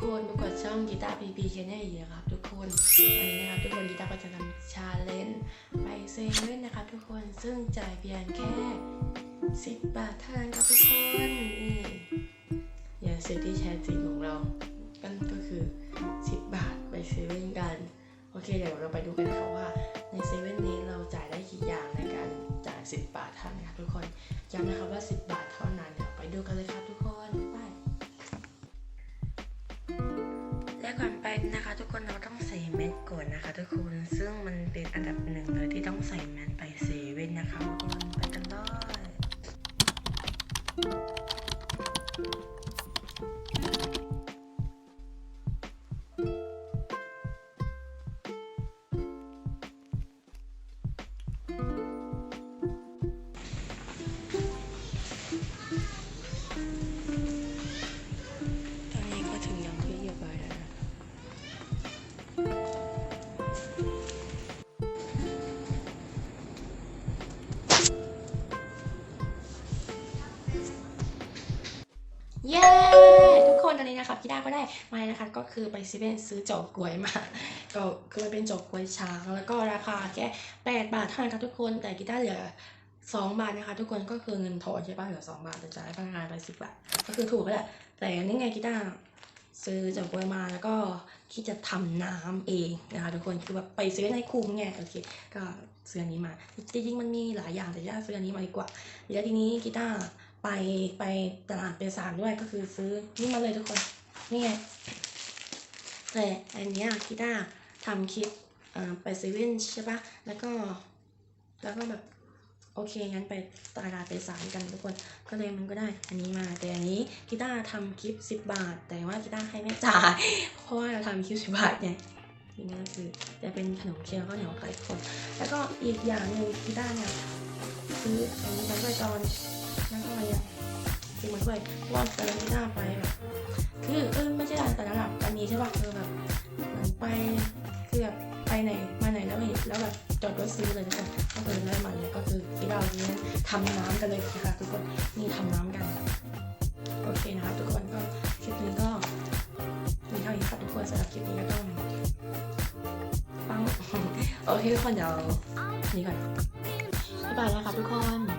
คนทุกคนช่องกีตาร์พีพีแชแนลอีกนะครับทุกคนวันนี้นะครับทุกคนกีตาร์ก็จะทำชาเลนจ์ไปเซเว่นนะครับทุกคนซึ่งจ่ายเพียงแค่10บาทเท่านั้นครับทุกคนนี่อย่าซื้อที่แชร์จริงของเรากันก็คือ10บาทไปเซเว่นกันโอเคเดี๋ยวเราไปดูกันนะครับว่าในเซเว่นนี้เราจ่ายได้กี่อย่างในการจ่าย10บาทเท่านั้นครับทุกคนย้ำนะครับว่า10บาทเท่านั้นเดี๋ยวไปดูกันเลยครับทุกคน ต้องใส่แมสก่อนนะคะทุกคน ซึ่งมันเป็นอันดับหนึ่งเลยที่ต้องใส่แมสไปเซเว่นนะคะทุกคนไปกันเลย เย้ทุกคนตอนนี้นะครับกีตาก็ได้มาแล้วนะคะก็คือไปซีเว่นซื้อจอกกล้วยมาก็คือมันเป็นจอกกล้วยช้างแล้วก็ราคาแค่8บาทเท่านั้นครับทุกคนแต่กีตาร์เหลือ2บาทนะคะ ทุกคนก็คือเงินทอนใช่ป่ะเหลือ2บาทแต่จ่ายพนักงานไป10บาทก็คือถูกแล้วแหละแต่นี่ไงกีตาร์ซื้อจอกกล้วยมาแล้วก็คิดจะทำน้ำเองนะคะทุกคนคือแบบไปซื้อในคุ้มไงโอเคก็ซื้ออันนี้มาจริงๆมันมีหลายอย่างแต่กีตาซื้ออันนี้มาดีกว่าแล้วทีนี้กีตาร์ ไปไปตลาดเปสามด้วยก็คือซื้อนี่มาเลยทุกคนนี่ไงแต่อันนี้ยกีตาทำคลิปอ่าไปเซเว่นใช่ปะแล้วก็แล้วก็แบบโอเคงั้นไปตลาดเปสามกันทุกคนก็เลยมันก็ได้อันนี้มาแต่อันนี้กีตาร์ทำคลิป 10 บาท แต่ว่ากีตาร์ให้ไม่จ่ายเพราะว่าเราทำคลิป 10 บาทไงทีนี้ก็คือจะเป็นขนมเค้กแล้วก็เหนียวไก่คน แล้วก็อีกอย่างหนึ่งกีตาร์เนี่ยซื้ออันนี้ไปตอน นั่นก็อะไรอะซื้อมาด้วยเพราว่าตอนนั้าไปแบบคือเออไม่ใช่แต่ละหลับอันนี้ใช่ป่ะเออแบบเหมือนไปคือแบบไปไหนมาไหนแล้วเห็นแล้วแบบจอดรถซื้อเลยทุกคนก็คือได้มาเลยก็คือที่เราเนี้ยทำน้ำกันเลยนะคะทุกคนนี่ทำน้ำกันโอเคนะครับทุกคนก็คลิปนี้ก็มีเท่านี้ครับทุกคนสำหรับคลิปนี้ก็ต้องปังโอเคทุกคนเดี๋ยวนี่ก่อนบ๊ายบายแล้วครับทุกคน